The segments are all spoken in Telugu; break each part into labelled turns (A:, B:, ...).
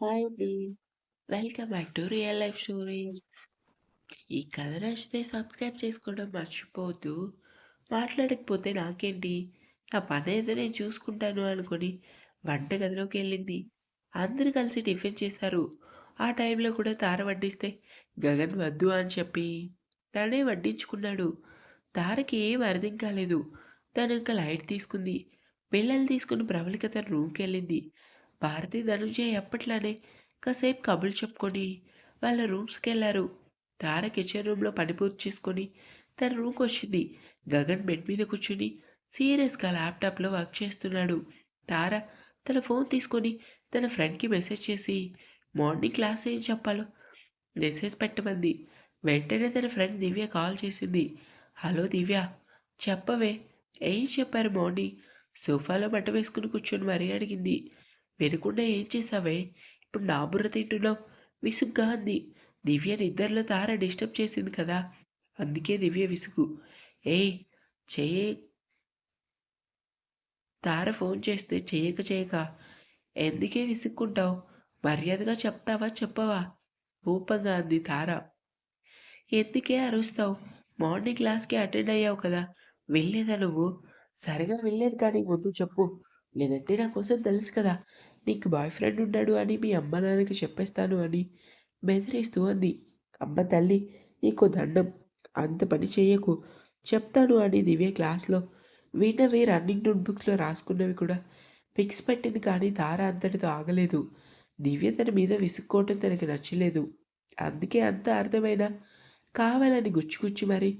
A: హాయ్ అండి. Welcome back to real life stories. ఈ కథ నచ్చితే సబ్స్క్రైబ్ చేసుకోవడం మర్చిపోవద్దు. మాట్లాడకపోతే నాకేంటి? నా పనేదో నేను చూసుకుంటాను అనుకోని వంటగదిలోకెళ్ళింది. అందరూ కలిసి టిఫిన్ చేశారు. ఆ టైంలో కూడా తార వడ్డిస్తే గగన్ వద్దు అని చెప్పి తనే వడ్డించుకున్నాడు. తారకి ఏం అర్థం కాలేదు. తను ఇంకా లైట్ తీసుకుంది. పిల్లలు తీసుకుని ప్రవళిక తన రూమ్‌కెళ్ళింది. భారతి, ధనుంజయ్ ఎప్పట్లానే కాసేపు కబులు చెప్పుకొని వాళ్ళ రూమ్స్కి వెళ్ళారు తార కిచెన్ రూమ్‌లో పని పూర్తి చేసుకొని తన రూమ్కి వచ్చింది గగన్ బెడ్ మీద కూర్చొని సీరియస్‌గా ల్యాప్‌టాప్‌లో వర్క్ చేస్తున్నాడు. తార తన ఫోన్ తీసుకొని తన ఫ్రెండ్‌కి మెసేజ్ చేసి మార్నింగ్ క్లాస్ ఏం చెప్పాలో మెసేజ్ పెట్టమంది. వెంటనే తన ఫ్రెండ్ దివ్య కాల్ చేసింది. హలో దివ్య చెప్పవే ఏం చెప్పారు మార్నింగ్ సోఫాలో బట్ట వేసుకుని కూర్చొని మరీ అడిగింది. వినకుండా ఏం చేశావే? ఇప్పుడు నా బుర్ర తింటున్నావు. విసుగ్గా అంది. దివ్య నిద్రలో తార డిస్టర్బ్ చేసింది కదా. అందుకే దివ్య విసుగు. ఏయ్ చేయ తార ఫోన్ చేస్తే చేయక చేయక ఎందుకే విసుక్కుంటావు? మర్యాదగా చెప్తావా చెప్పవా? కోపంగా అంది తార. ఎందుకే అరుస్తావు? మార్నింగ్ క్లాస్‌కి అటెండ్ అయ్యావు కదా. వెళ్ళేదా నువ్వు? సరిగా వెళ్ళేది కానీ ముందు చెప్పు. లేదంటే నా కోసం తెలుసు కదా. నీకు బాయ్ ఫ్రెండ్ ఉన్నాడు అని మీ అమ్మ నాన్నకి చెప్పేస్తాను అని బెదిరిస్తూ అంది. అమ్మ తల్లి నీకు దండం అంత పని చేయకు చెప్తాను అని దివ్య క్లాస్‌లో విన్నవి రన్నింగ్ నోట్‌బుక్స్‌లో రాసుకున్నవి కూడా పిక్స్ పెట్టింది కానీ తార అంతటితో ఆగలేదు. దివ్య తన మీద విసుక్కోవటం తనకి నచ్చలేదు. అందుకే అంత అర్థమైనా కావాలని గుచ్చి గుచ్చి మరి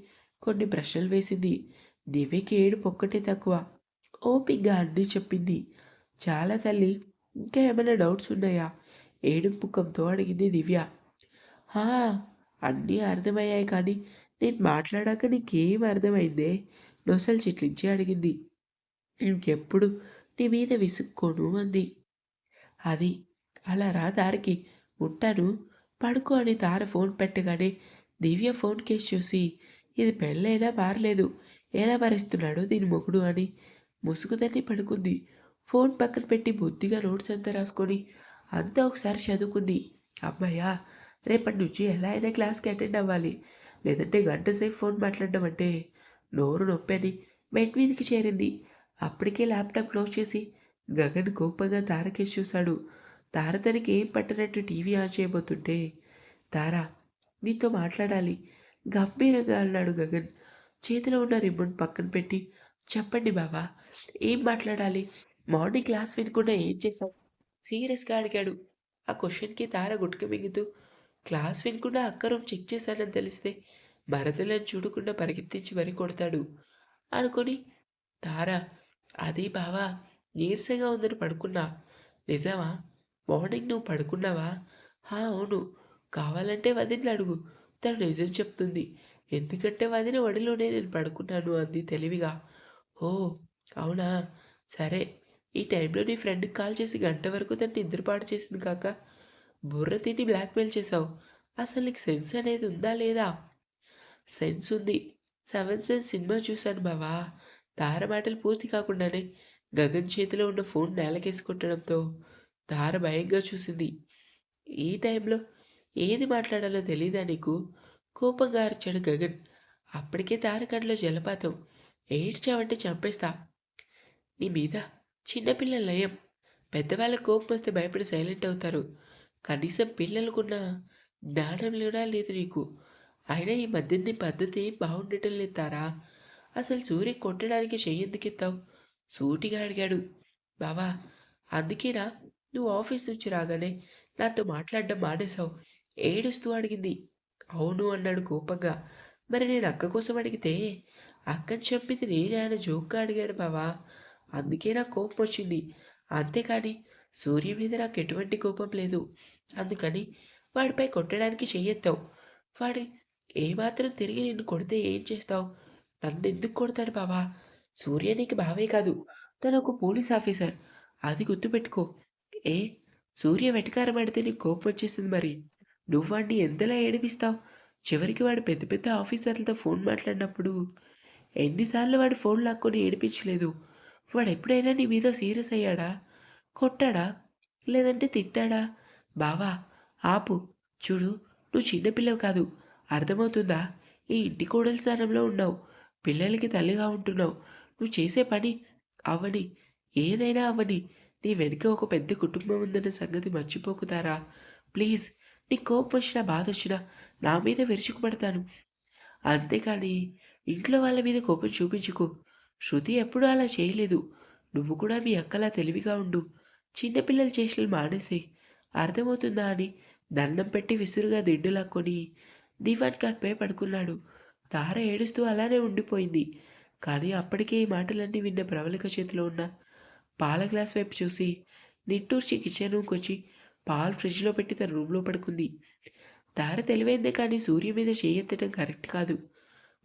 A: కొన్ని ప్రశ్నలు వేసింది. దివ్యకి ఏడు పొక్కటే తక్కువ. ఓపిగ్గా అన్నీ చెప్పింది. చాలా తల్లి ఇంకా ఏమైనా డౌట్స్ ఉన్నాయా? ఏడుపు ముఖంతో అడిగింది దివ్య. అన్నీ అర్థమయ్యాయి కానీ నేను మాట్లాడాక నీకేం అర్థమైందే? నొసలు చిట్లించి అడిగింది. ఇంకెప్పుడు నీ మీద విసుక్కోను అంది. అది అలా రా దారికి ఉంటాను పడుకో అని తార ఫోన్ పెట్టగానే దివ్య ఫోన్ కేసు చూసి ఇది పెళ్ళైనా మారలేదు ఎలా భరిస్తున్నాడో దీని మొగుడు అని ముసుగుదని పడుకుంది. ఫోన్ పక్కన పెట్టి బొద్దిగా నోట్స్ అంతా రాసుకొని అంతా ఒకసారి చదువుకుంది. అమ్మయ్య రేపటి నుంచి ఎలా అయినా క్లాస్‌కి అటెండ్ అవ్వాలి. లేదంటే గంట సేపు ఫోన్ మాట్లాడడం అంటే నోరు నొప్పని బెడ్ మీదకి చేరింది. అప్పటికే ల్యాప్‌టాప్ క్లోజ్ చేసి గగన్ కోపంగా తారకేసి చూశాడు. తార తనకి ఏం పట్టనట్టు టీవీ ఆన్ చేయబోతుంటే తార నీతో మాట్లాడాలి గంభీరంగా అన్నాడు గగన్. చేతిలో ఉన్న రిమోట్ పక్కన పెట్టి చెప్పండి బావా ఏం మాట్లాడాలి? మార్నింగ్ క్లాస్ వినకుండా ఏం చేశావు? సీరియస్‌గా అడిగాడు. ఆ క్వశ్చన్కి తార గుట్క మిగుతూ క్లాస్ వినకుండా అక్క రూమ్ చెక్ చేశానని తెలిస్తే మరదలని చూడకుండా పరిగెత్తించి మరీ కొడతాడు అనుకొని తార అది బావా నీరసంగా ఉందని పడుకున్నా. నిజమా? మార్నింగ్ నువ్వు పడుకున్నావా? హా! అవును. కావాలంటే వదిన అడుగు. తను నిజం చెప్తుంది. ఎందుకంటే వదిన వడిలోనే నేను పడుకున్నాను అంది తెలివిగా. ఓ అవునా? సరే. ఈ టైంలో నీ ఫ్రెండ్‌కి కాల్ చేసి గంట వరకు తను నిద్రపాటు చేసింది కాక బుర్ర తిని బ్లాక్‌మెయిల్ చేశావు. అసలు నీకు సెన్స్ అనేది ఉందా లేదా? సెన్స్ ఉంది. సెవెన్ సెన్స్ సినిమా చూశాను బావా. తార మాటలు పూర్తి కాకుండానే గగన్ చేతిలో ఉన్న ఫోన్ నేలకేసుకుంటడంతో కొట్టడంతో తార భయంగా చూసింది. ఈ టైంలో ఏది మాట్లాడాలో తెలీదా నీకు? కోపంగా అరిచాడు గగన్. అప్పటికే తార కంట్లో జలపాతం. ఏడ్చావంటే చంపేస్తా. నీ మీద చిన్నపిల్లల లయం పెద్దవాళ్ళకి కోపం వస్తే భయపడి సైలెంట్ అవుతారు. కనీసం పిల్లలకున్న జ్ఞానం కూడా లేదు నీకు. అయినా ఈ మధ్య నీ పద్ధతి బాగుండటం లేదు తారా. అసలు సూర్య కొట్టడానికి చెయ్యెందుకెత్తావు? సూటిగా అడిగాడు. బావా అందుకేనా నువ్వు ఆఫీస్ నుంచి రాగానే నాతో మాట్లాడడం మానేశావు? ఏడుస్తూ అడిగింది. అవును అన్నాడు కోపంగా. మరి నేను అక్క కోసం అడిగితే అక్కని చంపింది నేనే ఆయన జోక్‌గా అడిగాడు బావా. అందుకే నాకు కోపం వచ్చింది. అంతేకాని సూర్య మీద నాకు ఎటువంటి కోపం లేదు. అందుకని వాడిపై కొట్టడానికి చెయ్యెత్తావు. వాడి ఏమాత్రం తిరిగి నిన్ను కొడితే ఏం చేస్తావు? నన్ను ఎందుకు కొడతాడు బావా? సూర్య నీకు బావే కాదు. తను ఒక పోలీస్ ఆఫీసర్. అది గుర్తుపెట్టుకో. ఏ సూర్య వెటకారం ఆడితే నీకు కోపం వచ్చేసింది మరి. నువ్వు వాడిని ఎంతలా ఏడిపిస్తావు? చివరికి వాడు పెద్ద పెద్ద ఆఫీసర్లతో ఫోన్ మాట్లాడినప్పుడు ఎన్నిసార్లు వాడు ఫోన్ లాక్కొని ఏడిపించలేదు. వాడు ఎప్పుడైనా నీ మీద సీరియస్ అయ్యాడా? కొట్టాడా? లేదంటే తిట్టాడా? బావా ఆపు. చూడు నువ్వు చిన్నపిల్లవు కాదు. అర్థమవుతుందా? ఈ ఇంటి కోడలి స్థానంలో ఉన్నావు. పిల్లలకి తల్లిగా ఉంటున్నావు. నువ్వు చేసే పని అవని. ఏదైనా అవని. నీ వెనుక ఒక పెద్ద కుటుంబం ఉందన్న సంగతి మర్చిపోకుతారా? ప్లీజ్ నీ కోపం వచ్చినా బాధ వచ్చినా నా మీద విరుచుకుపడతాను. అంతేకాని ఇంట్లో వాళ్ళ మీద కోపం చూపించుకో. శృతి ఎప్పుడూ అలా చేయలేదు. నువ్వు కూడా మీ అక్కలా తెలివిగా ఉండు. చిన్నపిల్లలు చేసిన మానేసే అర్థమవుతుందా అని దండం పెట్టి విసురుగా దిండు దీవాన్ కట్పై పడుకున్నాడు. తార ఏడుస్తూ అలానే ఉండిపోయింది. కానీ అప్పటికే ఈ మాటలన్నీ విన్న ప్రవళిక చేతిలో ఉన్న పాల గ్లాస్ వైపు చూసి నిట్టూర్చి కిచెన్ రూమ్కి వచ్చి పాలు ఫ్రిడ్జ్లో పెట్టి తన రూమ్లో పడుకుంది. తార తెలివైందే కానీ సూర్య మీద చేయెత్తడం కరెక్ట్ కాదు.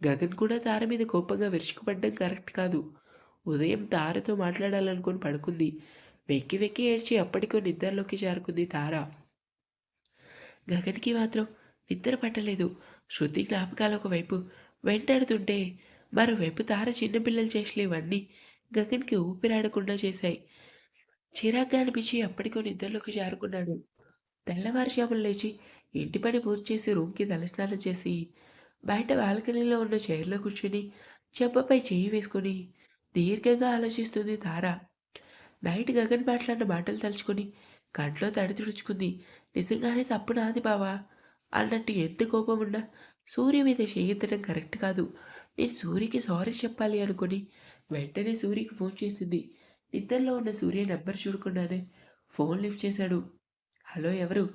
A: గగన్ కూడా తార మీద కోపంగా విరుచుకుపడడం కరెక్ట్ కాదు. ఉదయం తారతో మాట్లాడాలనుకుని పడుకుంది. వెక్కి వెక్కి ఏడ్చి అప్పటికో నిద్రలోకి జారుకుంది తార. గగన్కి మాత్రం నిద్ర పట్టలేదు. శృతి జ్ఞాపకాలు ఒకవైపు వెంటాడుతుంటే మరోవైపు తార చిన్నపిల్లలు చేసిన ఇవన్నీ గగన్కి ఊపిరాడకుండా చేశాయి. చిరాగ్గా అనిపించి అప్పటికో నిద్రలోకి జారుకున్నాడు. తెల్లవారుజామున లేచి ఇంటి పని పూర్తి చేసి రూమ్కి తలస్నానం చేసి బయట బాల్కనీలో ఉన్న చైర్లో కూర్చుని చెంపపై చేయి వేసుకొని దీర్ఘంగా ఆలోచిస్తుంది తార. నైట్ గగన్ మాట్లాడిన మాటలు తలుచుకొని కంట్లో తడి తుడుచుకుంది. నిజంగానే తప్పు నాది బావా? అన్నట్టు ఎంత కోపం ఉన్నా సూర్య మీద చేయెత్తడం కరెక్ట్ కాదు. నేను సూర్యకి సారీ చెప్పాలి అనుకుని వెంటనే సూర్యకి ఫోన్ చేసింది. నిద్రలో ఉన్న సూర్య నెంబర్ చూడకుండానే ఫోన్ లిఫ్ట్ చేశాడు. హలో ఎవరు?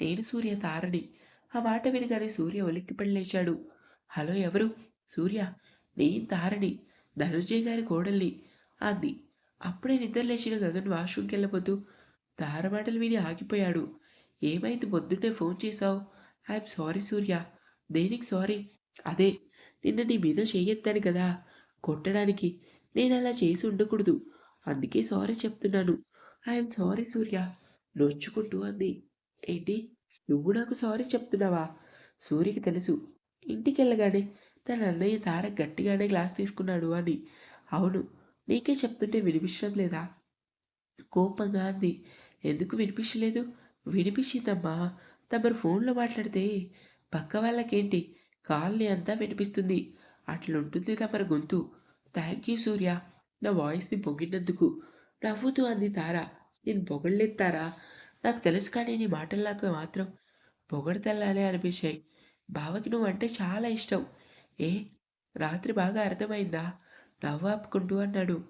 A: నేను సూర్య తారని. ఆ మాట వినగానే సూర్య ఒలిక్కిపడి లేచాడు. హలో ఎవరు? సూర్య. నేను తారణి ధనుజయ్ గారి కోడల్ని. అంది. అప్పుడే నిద్ర లేచిన గగన్ వాష్రూమ్కి వెళ్ళబోతూ తార మాటలు విని ఆగిపోయాడు. ఏమైంది? పొద్దున్నే ఫోన్ చేశావు. I'm sorry Surya. దేనికి సారీ? అదే నిన్న నీ మీద చెయ్యెత్తాను కదా. కొట్టడానికి. నేను అలా చేసి ఉండకూడదు. అందుకే సారీ చెప్తున్నాను. I'm sorry Surya. నొచ్చుకుంటూ అంది. ఏంటి? నువ్వు నాకు సారీ చెప్తున్నావా? సూర్యకి తెలుసు. ఇంటికి వెళ్ళగానే తన అన్నయ్య తార గట్టిగానే గ్లాస్ తీసుకున్నాడు అని. అవును నీకే చెప్తుంటే వినిపించడం లేదా? కోపంగా అంది. ఎందుకు వినిపించలేదు? వినిపించిందమ్మా తమరు ఫోన్లో మాట్లాడితే. పక్క వాళ్ళకేంటి? కాల్ని అంతా వినిపిస్తుంది. అట్లుంటుంది తమరి గొంతు. థ్యాంక్ యూ సూర్య నా వాయిస్ని పొగిడినందుకు. నవ్వుతూ అంది తార. నేను పొగడలేదు తారా. నాకు తెలుసు కానీ నీ మాటల్లాగా మాత్రం పొగడతల్లానే అనిపించాయి. బావకి నువ్వంటే చాలా ఇష్టం. ఏ? రాత్రి బాగా అర్థమైందా? నవ్వు ఆపుకుంటూ అన్నాడు.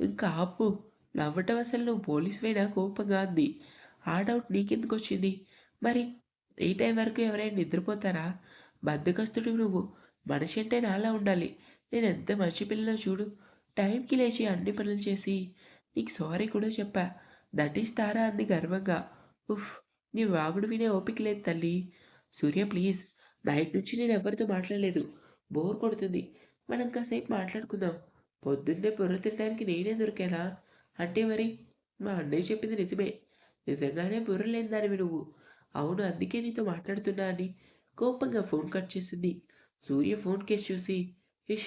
A: ఇంకా ఆపు. నవ్వటం అసలు నువ్వు పోలీసువైనా? కోపంగా అంది. ఆ డౌట్ నీకెందుకు వచ్చింది మరి ఈ టైం వరకు ఎవరైనా నిద్రపోతారా? బద్దకస్తుడు నువ్వు. మనిషి అంటే నాలా ఉండాలి. నేను ఎంత మంచి పిల్లలో చూడు. టైంకి లేచి అన్ని పనులు చేసి నీకు సారీ కూడా చెప్పా. నటిస్తారా? అంది గర్వంగా. ఉఫ్ నీ వాగుడు వినే ఓపిక లేదు తల్లి. సూర్య ప్లీజ్. నైట్ నుంచి నేను ఎవరితో మాట్లాడలేదు. బోర్ కొడుతుంది. మనం కాసేపు మాట్లాడుకుందాం. పొద్దున్నే బుర్ర తినడానికి నేనే దొరికానా? అంటే మరి? మా అన్నయ్య చెప్పింది నిజమే. నిజంగానే బుర్ర లేని దానివి నువ్వు. అవును అందుకే నీతో మాట్లాడుతున్నా అని కోపంగా ఫోన్ కట్ చేసింది. సూర్య ఫోన్ కేసు చూసి ఇష్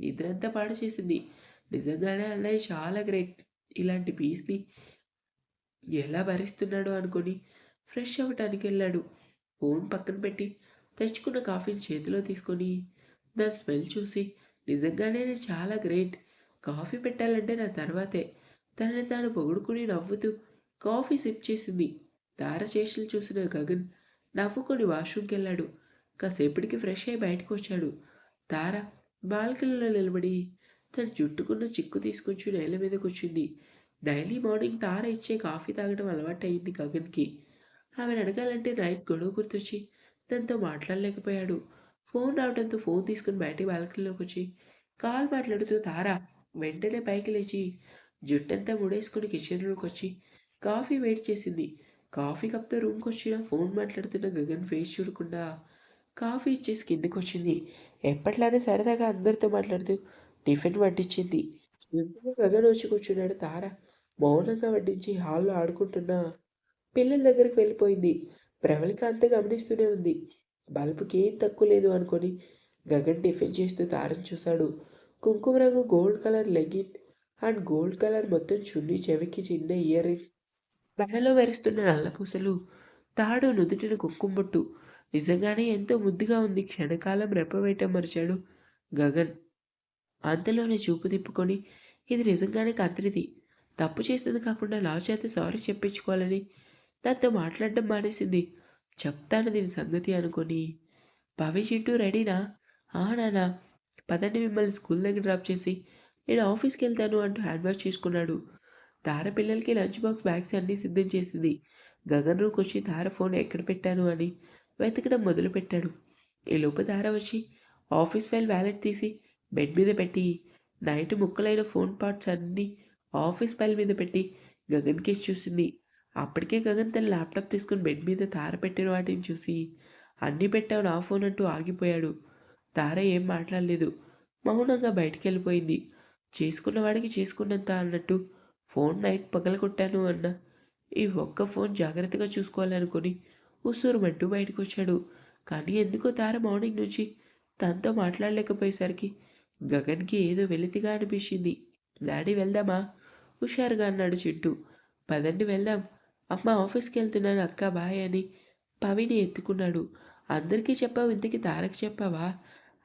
A: నిద్రంతా పాడు చేసింది. నిజంగానే అన్నయ్య చాలా గ్రేట్. ఇలాంటి పీస్ని ఎలా భరిస్తున్నాడు అనుకొని ఫ్రెష్ అవ్వటానికి వెళ్ళాడు. ఫోన్ పక్కన పెట్టి తెచ్చుకున్న కాఫీని చేతిలో తీసుకొని దాని స్మెల్ చూసి నిజంగానే నేను చాలా గ్రేట్. కాఫీ పెట్టాలంటే నా తర్వాతే. తనని తాను పొగుడుకుని నవ్వుతూ కాఫీ సిప్ చేసింది. తార చేష్టలు చూసిన గగన్ నవ్వుకొని వాష్రూమ్కి వెళ్ళాడు. కాసేపటికి ఫ్రెష్ అయి బయటకు వచ్చాడు. తార బాల్కనీలో నిలబడి తన జుట్టుకున్న చిక్కు తీసుకొచ్చి నేల మీద కూర్చుంది. డైలీ మార్నింగ్ తార ఇచ్చే కాఫీ తాగడం అలవాటు అయింది గగన్కి. ఆమెను అడగాలంటే నైట్ గొడవ గుర్తొచ్చి దాంతో మాట్లాడలేకపోయాడు. ఫోన్ రావడంతో ఫోన్ తీసుకుని బయటికి బాల్కనీలోకి వచ్చి కాల్ మాట్లాడుతూ తార వెంటనే పైకి లేచి. జుట్టంతా ముడేసుకుని కిచెన్ రూమ్కి వచ్చి కాఫీ వెయిట్ చేసింది. కాఫీ కప్తో రూమ్కి వచ్చిన ఫోన్ మాట్లాడుతున్న గగన్ ఫేస్ చూడకుండా కాఫీ ఇచ్చేసి కిందకు వచ్చింది ఎప్పట్లానే సరదాగా అందరితో మాట్లాడుతూ టిఫిన్ వడ్డించింది. గగన్ వచ్చి కూర్చున్నాడు తార? మౌనంగా వడ్డించి హాల్లో ఆడుకుంటున్న. పిల్లల దగ్గరికి వెళ్ళిపోయింది. ప్రవళిక అంత గమనిస్తూనే ఉంది. బల్బుకి ఏం తక్కువ లేదు అనుకొని గగన్ టిఫిన్ చేస్తూ తారం చూశాడు. కుంకుమ రంగు gold colour legging and gold colour మొత్తం చున్నీ చెవికి చిన్న ఇయర్ రింగ్స్. మెడలో మెరుస్తున్న నల్లపూసలు తాడు నుదుటిన కుంకుమొట్టు నిజంగానే ఎంతో ముద్దుగా ఉంది. క్షణకాలం రెప్పవేయటం మరిచాడు గగన్. అంతలోనే చూపు తిప్పుకొని ఇది నిజంగానే కత్రిది తప్పు చేస్తుంది కాకుండా నా చేత సారీ చెప్పించుకోవాలని నాతో మాట్లాడడం మానేసింది. చెప్తాను దీని సంగతి అనుకొని. పవి ఇంటూ రెడీనా? ఆ నానా. పదండి మిమ్మల్ని స్కూల్ దగ్గర డ్రాప్ చేసి. నేను ఆఫీస్కి వెళ్తాను అంటూ హ్యాండ్ వాష్ చేసుకున్నాడు. తార పిల్లలకి లంచ్ బాక్స్ బ్యాగ్స్ అన్నీ సిద్ధం చేసింది. గగన్ రూమ్కి వచ్చి తార ఫోన్ ఎక్కడ పెట్టాను అని వెతకడం మొదలుపెట్టాడు ఈ లోపు తార వచ్చి ఆఫీస్ ఫైల్ వ్యాలెట్ తీసి బెడ్ మీద పెట్టి నైట్ ముక్కలైన ఫోన్ పార్ట్స్ అన్నీ ఆఫీస్ ఫైల్ మీద పెట్టి గగన్కేసి చూసింది. అప్పటికే గగన్ తన ల్యాప్టాప్ తీసుకుని బెడ్ మీద తార పెట్టిన వాటిని చూసి అన్నీ పెట్టావు నా ఫోన్ అంటూ ఆగిపోయాడు. తార ఏం మాట్లాడలేదు. మౌనంగా బయటికి వెళ్ళిపోయింది చేసుకున్న వాడికి చేసుకున్నంత అన్నట్టు ఫోన్ నైట్ పగలగొట్టాను అన్న ఈ ఒక్క ఫోన్ జాగ్రత్తగా చూసుకోవాలనుకొని ఉసూరుమంటూ బయటకు వచ్చాడు కానీ ఎందుకో తార మార్నింగ్ నుంచి తనతో మాట్లాడలేకపోయేసరికి గగన్కి ఏదో వెలితిగా అనిపించింది. డాడీ వెళ్దామా? హుషారుగా అన్నాడు చింటూ. పదండి వెళ్దాం. అమ్మ ఆఫీస్కి వెళ్తున్నాను అక్క బాయ్ అని పవిని ఎత్తుకున్నాడు. అందరికీ చెప్పావు ఇంతకీ తారకి చెప్పావా?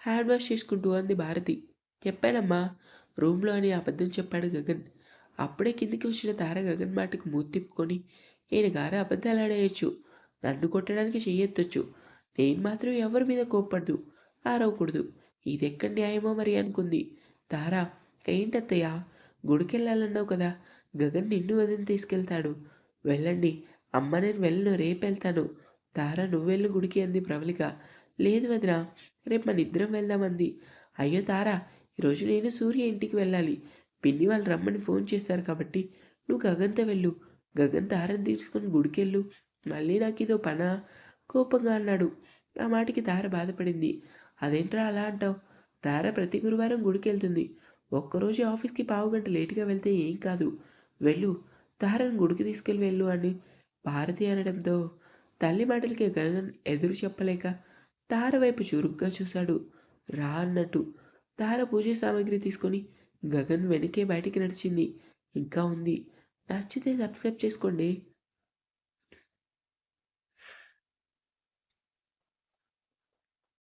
A: హ్యాండ్ వాష్ చేసుకుంటూ అంది భారతి. చెప్పానమ్మా రూమ్లో అని అబద్ధం చెప్పాడు గగన్. అప్పుడే కిందికి వచ్చిన తార గగన్ మాటకు మూతిప్పుకొని నేను ఈయన గారు అబద్ధాలు ఆడేయచ్చు నన్ను కొట్టడానికి చెయ్యొత్తొచ్చు. నేను మాత్రం ఎవరి మీద కోప్పడదు ఆరవకూడదు. ఇది ఎక్కడ న్యాయమో మరి అనుకుంది. తారా ఏంటత్తయ్యా గుడికెళ్ళాలన్నావు కదా గగన్ నిన్ను వదిలి తీసుకెళ్తాడు. వెళ్ళండి. అమ్మ నేను వెళ్ళను. రేపు వెళ్తాను. తారా నువ్వెళ్ళు గుడికి అంది ప్రవళిక. లేదు వదినా రేపు మన ఇద్దరం వెళ్దామంది అయ్యో తారా ఈరోజు నేను సూర్య ఇంటికి వెళ్ళాలి. పిన్ని వాళ్ళు రమ్మని ఫోన్ చేశారు కాబట్టి నువ్వు గగన్తో వెళ్ళు. గగన్ తారని తీసుకొని గుడికెళ్ళు. మళ్ళీ నాకు ఇదో పనా? కోపంగా అన్నాడు. ఆ మాటికి తార బాధపడింది. అదేంట్రా అలా అంటావు? తార ప్రతి గురువారం గుడికి వెళ్తుంది ఒక్కరోజు ఆఫీస్కి పావు గంట లేటుగా వెళ్తే ఏం కాదు. వెళ్ళు. తారను గుడికి తీసుకెళ్ళి వెళ్ళు అని భారతి అనడంతో తల్లి మాటలకి గగన్ ఎదురు చెప్పలేక తార వైపు చురుగ్గా చూశాడు. రా అన్నట్టు తార పూజ సామాగ్రి తీసుకొని గగన్ వెనకే బయటికి నడిచింది. ఇంకా ఉంది. నచ్చితే సబ్స్క్రైబ్ చేసుకోండి.